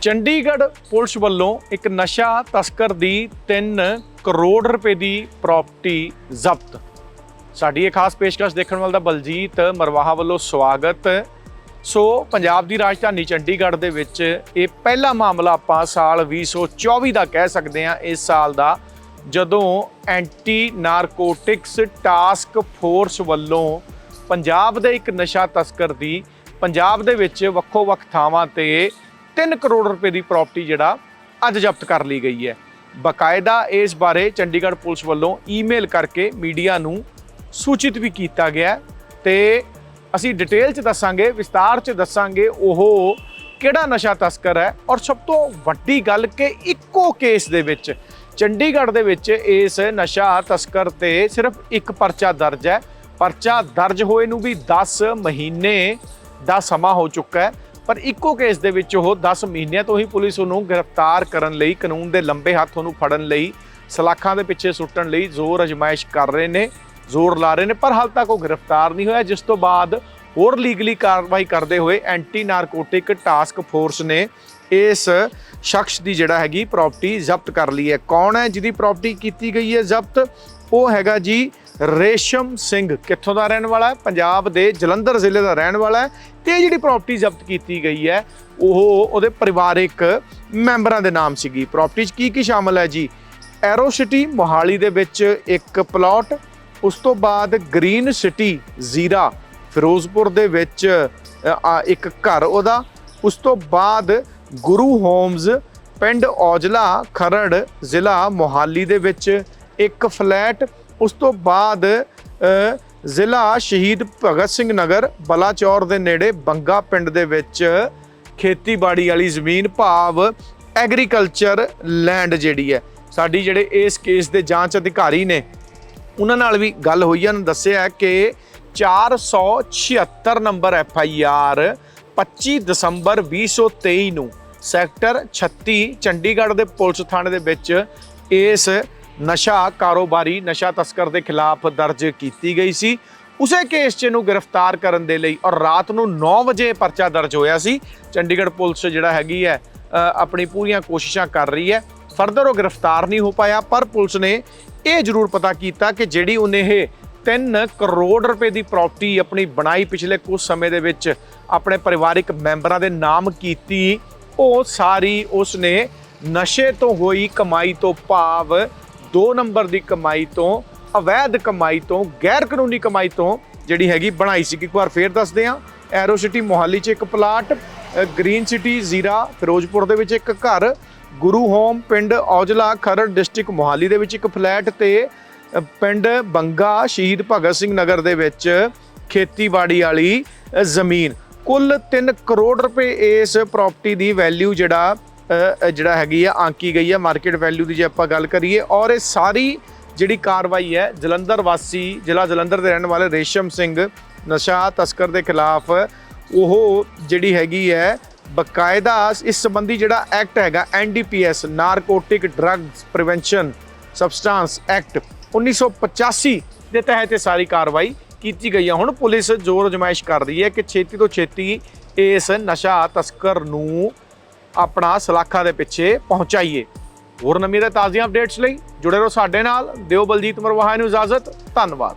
Chandigarh police ਵੱਲੋਂ ਇੱਕ ਨਸ਼ਾ ਤਸਕਰ ਦੀ 3 ਕਰੋੜ ਰੁਪਏ ਦੀ ਪ੍ਰਾਪਰਟੀ ਜ਼ਬਤ। ਸਾਡੀ ਇਹ ਖਾਸ ਪੇਸ਼ਕਸ਼ ਦੇਖਣ ਵਾਲਾ ਬਲਜੀਤ ਮਰਵਾਹਾ ਵੱਲੋਂ ਸਵਾਗਤ। ਸੋ ਪੰਜਾਬ ਦੀ ਰਾਜਧਾਨੀ ਚੰਡੀਗੜ੍ਹ ਦੇ ਵਿੱਚ ਇਹ ਪਹਿਲਾ ਮਾਮਲਾ ਆਪਾਂ ਸਾਲ 2024 ਦਾ ਕਹਿ ਸਕਦੇ ਹਾਂ, ਇਸ ਸਾਲ ਦਾ, ਜਦੋਂ ਐਂਟੀ ਨਾਰਕੋਟਿਕਸ ਟਾਸਕ ਫੋਰਸ ਵੱਲੋਂ ਪੰਜਾਬ ਦੇ ਇੱਕ ਨਸ਼ਾ ਤਸਕਰ ਦੀ, ਪੰਜਾਬ ਦੇ ਵਿੱਚ ਵੱਖੋ-ਵੱਖ ਥਾਵਾਂ ਤੇ 3 ਕਰੋੜ ਰੁਪਏ ਦੀ ਪ੍ਰਾਪਰਟੀ ਜਿਹੜਾ ਅੱਜ ਜ਼ਬਤ ਕਰ ਲਈ ਗਈ ਹੈ। ਬਕਾਇਦਾ ਇਸ ਬਾਰੇ ਚੰਡੀਗੜ੍ਹ ਪੁਲਿਸ ਵੱਲੋਂ ਈਮੇਲ ਕਰਕੇ ਮੀਡੀਆ ਨੂੰ ਸੂਚਿਤ ਵੀ ਕੀਤਾ ਗਿਆ ਹੈ ਤੇ ਅਸੀਂ ਡਿਟੇਲ ਚ ਦੱਸਾਂਗੇ, ਵਿਸਤਾਰ ਚ ਦੱਸਾਂਗੇ ਉਹ ਕਿਹੜਾ ਨਸ਼ਾ ਤਸਕਰ ਹੈ ਔਰ ਸਭ ਤੋਂ ਵੱਡੀ ਗੱਲ ਕਿ ਇੱਕੋ ਕੇਸ ਦੇ ਵਿੱਚ, ਚੰਡੀਗੜ੍ਹ ਦੇ ਵਿੱਚ ਇਸ ਨਸ਼ਾ ਤਸਕਰ ਤੇ ਸਿਰਫ ਇੱਕ ਪਰਚਾ ਦਰਜ ਹੈ। ਪਰਚਾ ਦਰਜ ਹੋਏ ਨੂੰ ਵੀ 10 ਮਹੀਨੇ ਦਾ ਸਮਾਂ ਹੋ ਚੁੱਕਾ ਹੈ। ਪਰ ਇੱਕੋ ਕੇਸ ਦੇ ਵਿੱਚ ਉਹ 10 ਮਹੀਨਿਆਂ ਤੋਂ ਹੀ ਪੁਲਿਸ ਉਹਨੂੰ ਗ੍ਰਿਫਤਾਰ ਕਰਨ ਲਈ ਕਾਨੂੰਨ ਦੇ ਲੰਬੇ ਹੱਥ ਉਹਨੂੰ ਫੜਨ ਲਈ, ਸਲਾਖਾਂ ਦੇ ਪਿੱਛੇ ਸੁੱਟਣ ਲਈ ਜ਼ੋਰ ਅਜਮਾਇਸ਼ ਕਰ ਰਹੇ ਨੇ, ਜ਼ੋਰ ਲਾ ਰਹੇ ਨੇ, ਪਰ ਹਾਲ ਤੱਕ ਉਹ ਗ੍ਰਿਫਤਾਰ ਨਹੀਂ ਹੋਇਆ, ਜਿਸ ਤੋਂ ਬਾਅਦ ਹੋਰ ਲੀਗਲੀ ਕਾਰਵਾਈ ਕਰਦੇ ਹੋਏ ਐਂਟੀ ਨਾਰਕੋਟਿਕ ਟਾਸਕ ਫੋਰਸ ਨੇ ਇਸ ਸ਼ਖਸ ਦੀ ਜਿਹੜਾ ਹੈਗੀ ਪ੍ਰਾਪਰਟੀ ਜ਼ਬਤ ਕਰ ਲਈ ਹੈ। ਕੌਣ ਹੈ? ਜਿਹਦੀ ਪ੍ਰਾਪਰਟੀ ਕੀਤੀ ਗਈ ਹੈ ਜ਼ਬਤ, ਉਹ ਹੈਗਾ ਜੀ ਰੇਸ਼ਮ ਸਿੰਘ। ਕਿੱਥੋਂ ਦਾ ਰਹਿਣ ਵਾਲਾ ਹੈ? ਪੰਜਾਬ ਦੇ ਜਲੰਧਰ ਜ਼ਿਲ੍ਹੇ ਦਾ ਰਹਿਣ ਵਾਲਾ ਹੈ ਤੇ ਇਹ ਜਿਹੜੀ ਪ੍ਰਾਪਰਟੀ ਜ਼ਬਤ ਕੀਤੀ ਗਈ ਹੈ, ਉਹ ਉਹਦੇ ਪਰਿਵਾਰਿਕ ਮੈਂਬਰਾਂ ਦੇ ਨਾਮ ਸੀਗੀ। ਪ੍ਰਾਪਰਟੀ 'ਚ ਕੀ ਕੀ ਸ਼ਾਮਲ ਹੈ ਜੀ? ਐਰੋ ਸਿਟੀ ਮੋਹਾਲੀ ਦੇ ਵਿੱਚ ਇੱਕ ਪਲਾਟ ਉਸ ਤੋਂ ਬਾਅਦ ਗ੍ਰੀਨ ਸਿਟੀ ਜ਼ੀਰਾ ਫਿਰੋਜ਼ਪੁਰ ਦੇ ਵਿੱਚ ਇੱਕ ਘਰ ਉਹਦਾ। ਉਸ ਤੋਂ ਬਾਅਦ ਗੁਰੂ ਹੋਮਜ਼ ਪਿੰਡ ਔਜਲਾ, ਖਰੜ ਜ਼ਿਲ੍ਹਾ ਮੋਹਾਲੀ ਦੇ ਵਿੱਚ ਇੱਕ ਫਲੈਟ। ਉਸ ਤੋਂ ਬਾਅਦ ਜ਼ਿਲ੍ਹਾ ਸ਼ਹੀਦ ਭਗਤ ਸਿੰਘ ਨਗਰ, ਬਲਾਚੌਰ ਦੇ ਨੇੜੇ ਬੰਗਾ ਪਿੰਡ ਦੇ ਵਿੱਚ ਖੇਤੀਬਾੜੀ ਵਾਲੀ ਜ਼ਮੀਨ ਭਾਵ ਐਗਰੀਕਲਚਰ ਲੈਂਡ ਜਿਹੜੀ ਹੈ। ਸਾਡੀ ਜਿਹੜੇ ਇਸ ਕੇਸ ਦੇ ਜਾਂਚ ਅਧਿਕਾਰੀ ਨੇ, ਉਹਨਾਂ ਨਾਲ ਵੀ ਗੱਲ ਹੋਈ ਹੈ। ਉਹਨਾਂ ਦੱਸਿਆ ਕਿ 476 ਨੰਬਰ ਐਫ ਆਈ ਆਰ 25 ਦਸੰਬਰ 2023 ਨੂੰ ਸੈਕਟਰ 36 ਚੰਡੀਗੜ੍ਹ ਦੇ ਪੁਲਿਸ ਥਾਣੇ ਦੇ ਵਿੱਚ ਇਸ ਨਸ਼ਾ ਕਾਰੋਬਾਰੀ, ਨਸ਼ਾ ਤਸਕਰ ਦੇ ਖਿਲਾਫ ਦਰਜ ਕੀਤੀ ਗਈ ਸੀ। ਉਸੇ ਕੇਸ 'ਚ ਨੂੰ ਗ੍ਰਿਫਤਾਰ ਕਰਨ ਦੇ ਲਈ ਔਰ ਰਾਤ ਨੂੰ 9 ਵਜੇ ਪਰਚਾ ਦਰਜ ਹੋਇਆ ਸੀ। ਚੰਡੀਗੜ੍ਹ ਪੁਲਿਸ ਜਿਹੜਾ ਹੈਗੀ ਹੈ ਆਪਣੀ ਪੂਰੀਆਂ ਕੋਸ਼ਿਸ਼ਾਂ ਕਰ ਰਹੀ ਹੈ। ਫਰਦਰ ਉਹ ਗ੍ਰਿਫਤਾਰ ਨਹੀਂ ਹੋ ਪਾਇਆ, ਪਰ ਪੁਲਿਸ ਨੇ ਇਹ ਜ਼ਰੂਰ ਪਤਾ ਕੀਤਾ ਕਿ ਜਿਹੜੀ ਉਹਨੇ ਇਹ 3 ਕਰੋੜ ਰੁਪਏ ਦੀ ਪ੍ਰਾਪਰਟੀ ਆਪਣੀ ਬਣਾਈ ਪਿਛਲੇ ਕੁਝ ਸਮੇਂ ਦੇ ਵਿੱਚ ਆਪਣੇ ਪਰਿਵਾਰਿਕ ਮੈਂਬਰਾਂ ਦੇ ਨਾਮ ਕੀਤੀ। ਉਹ ਸਾਰੀ ਉਸਨੇ ਨਸ਼ੇ ਤੋਂ ਹੋਈ ਕਮਾਈ ਤੋਂ ਭਾਵ 2 ਨੰਬਰ ਦੀ ਕਮਾਈ ਤੋਂ ਅਵੈਧ ਕਮਾਈ ਤੋਂ ਗੈਰ ਕਾਨੂੰਨੀ ਕਮਾਈ ਤੋਂ ਜਿਹੜੀ ਹੈਗੀ ਬਣਾਈ ਸੀ। ਇੱਕ ਵਾਰ ਫੇਰ ਦੱਸਦੇ ਹਾਂ ਐਰੋ ਸਿਟੀ ਮੋਹਾਲੀ 'ਚ ਇੱਕ ਪਲਾਟ ਅ, ਗ੍ਰੀਨ ਸਿਟੀ ਜ਼ੀਰਾ ਫਿਰੋਜ਼ਪੁਰ ਦੇ ਵਿੱਚ ਇੱਕ ਘਰ ਗੁਰੂ ਹੋਮ ਪਿੰਡ ਔਜਲਾ ਖਰੜ ਡਿਸਟ੍ਰਿਕਟ ਮੋਹਾਲੀ ਦੇ ਵਿੱਚ ਇੱਕ ਫਲੈਟ ਤੇ ਪਿੰਡ ਬੰਗਾ ਸ਼ਹੀਦ ਭਗਤ ਸਿੰਘ ਨਗਰ ਦੇ ਵਿੱਚ ਖੇਤੀਬਾੜੀ ਵਾਲੀ ਜ਼ਮੀਨ। ਕੁੱਲ 3 ਕਰੋੜ ਰੁਪਏ ਇਸ ਪ੍ਰਾਪਰਟੀ ਦੀ ਵੈਲਿਊ ਜਿਹੜਾ ਜਿਹੜਾ ਹੈਗੀ ਆ, ਆਂਕੀ ਗਈ ਹੈ ਮਾਰਕੀਟ ਵੈਲਿਊ ਦੀ ਜੇ ਆਪਾਂ ਗੱਲ ਕਰੀਏ। ਔਰ ਇਹ ਸਾਰੀ ਜਿਹੜੀ ਕਾਰਵਾਈ ਹੈ, ਜਲੰਧਰ ਵਾਸੀ, ਜ਼ਿਲ੍ਹਾ ਜਲੰਧਰ ਦੇ ਰਹਿਣ ਵਾਲੇ ਰੇਸ਼ਮ ਸਿੰਘ, ਨਸ਼ਾ ਤਸਕਰ ਦੇ ਖਿਲਾਫ, ਉਹ ਜਿਹੜੀ ਹੈਗੀ ਹੈ, ਬਕਾਇਦਾ ਇਸ ਸੰਬੰਧੀ ਜਿਹੜਾ ਐਕਟ ਹੈਗਾ NDPS narcotic drugs prevention substance act 1985 ਦੇ ਤਹਿਤ ਇਹ ਸਾਰੀ ਕਾਰਵਾਈ ਕੀਤੀ ਗਈ ਹੈ ਹੁਣ ਪੁਲਿਸ ਜ਼ੋਰ ਅਜਮਾਇਸ਼ ਕਰ ਰਹੀ ਹੈ ਕਿ ਛੇਤੀ ਤੋਂ ਛੇਤੀ ਇਸ ਨਸ਼ਾ ਤਸਕਰ ਨੂੰ ਆਪਣਾ ਸਲਾਖਾਂ ਦੇ ਪਿੱਛੇ ਪਹੁੰਚਾਈਏ। ਹੋਰ ਨਵੀਂ ਤੇ ਤਾਜ਼ੀਆਂ ਅਪਡੇਟਸ ਲਈ ਜੁੜੇ ਰਹੋ ਸਾਡੇ ਨਾਲ। ਦਿਓ ਬਲਜੀਤ ਮਰਵਾਹਾ ਨੂੰ ਇਜਾਜ਼ਤ। ਧੰਨਵਾਦ।